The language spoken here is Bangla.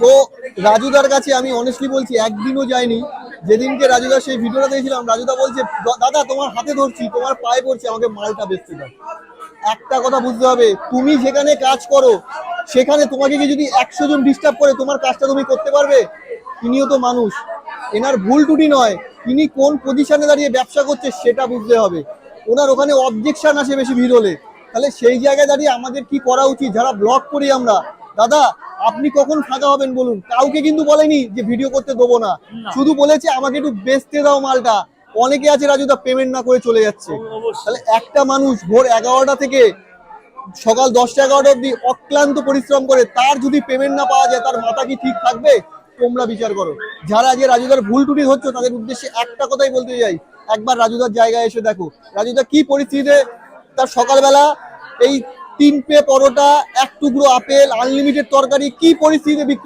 তো রাজুদার কাছে আমি অনেস্টলি বলছি, একদিনও যাইনি। যেদিনকে রাজুদার সেই ভিডিওটা দেখেছিলাম, রাজুদা বলছে, দাদা, তোমার হাতে ধরছি, তোমার পায়ে পড়ছি, আমাকে মালটা বেচতে দাও। একটা কথা বুঝতে হবে, তুমি যেখানে কাজ করো, সেখানে তোমাকে কি যদি একশো জন ডিস্টার্ব করে, তোমার কাজটা তুমি করতে পারবে? তিনিও তো মানুষ। এনার ভুল টুটি নয়, তিনি কোন পজিশনে দাঁড়িয়ে ব্যবসা করছে সেটা বুঝতে হবে। ওনার ওখানে অবজেকশন আসে বেশি ভিড় হলে। তাহলে সেই জায়গায় দাঁড়িয়ে আমাদের কি করা উচিত? যারা ব্লগ করি আমরা। দাদা আপনি কখন ফাঁকা হবেন বলুন? কাউকে কিন্তু বলেনি যে ভিডিও করতে দেবো না। শুধু বলেছে আমাকে একটু বেচতে দাও মালটা। অনেকে আছে রাজু রাজুদা পেমেন্ট না করে চলে যাচ্ছে। তাহলে একটা মানুষ ভোর এগারোটা থেকে সকাল দশটা এগারোটা অব্দি অক্লান্ত পরিশ্রম করে তার যদি পেমেন্ট না পাওয়া যায় তার মাথা কি ঠিক থাকবে? তোমরা বিচার করো। যারা আজকে রাজুদার ভুল টুটি হচ্ছে তাদের উদ্দেশ্যে একটা কথাই বলতে চাই। একবার রাজুদার জায়গায় এসে দেখো। রাজুদা কি পরিস্থিতিতে তার সকালবেলা এই তিন পে পরোটা এক টুকরো আপেল আনলিমিটেড তরকারি কি পরিস্থিতিতে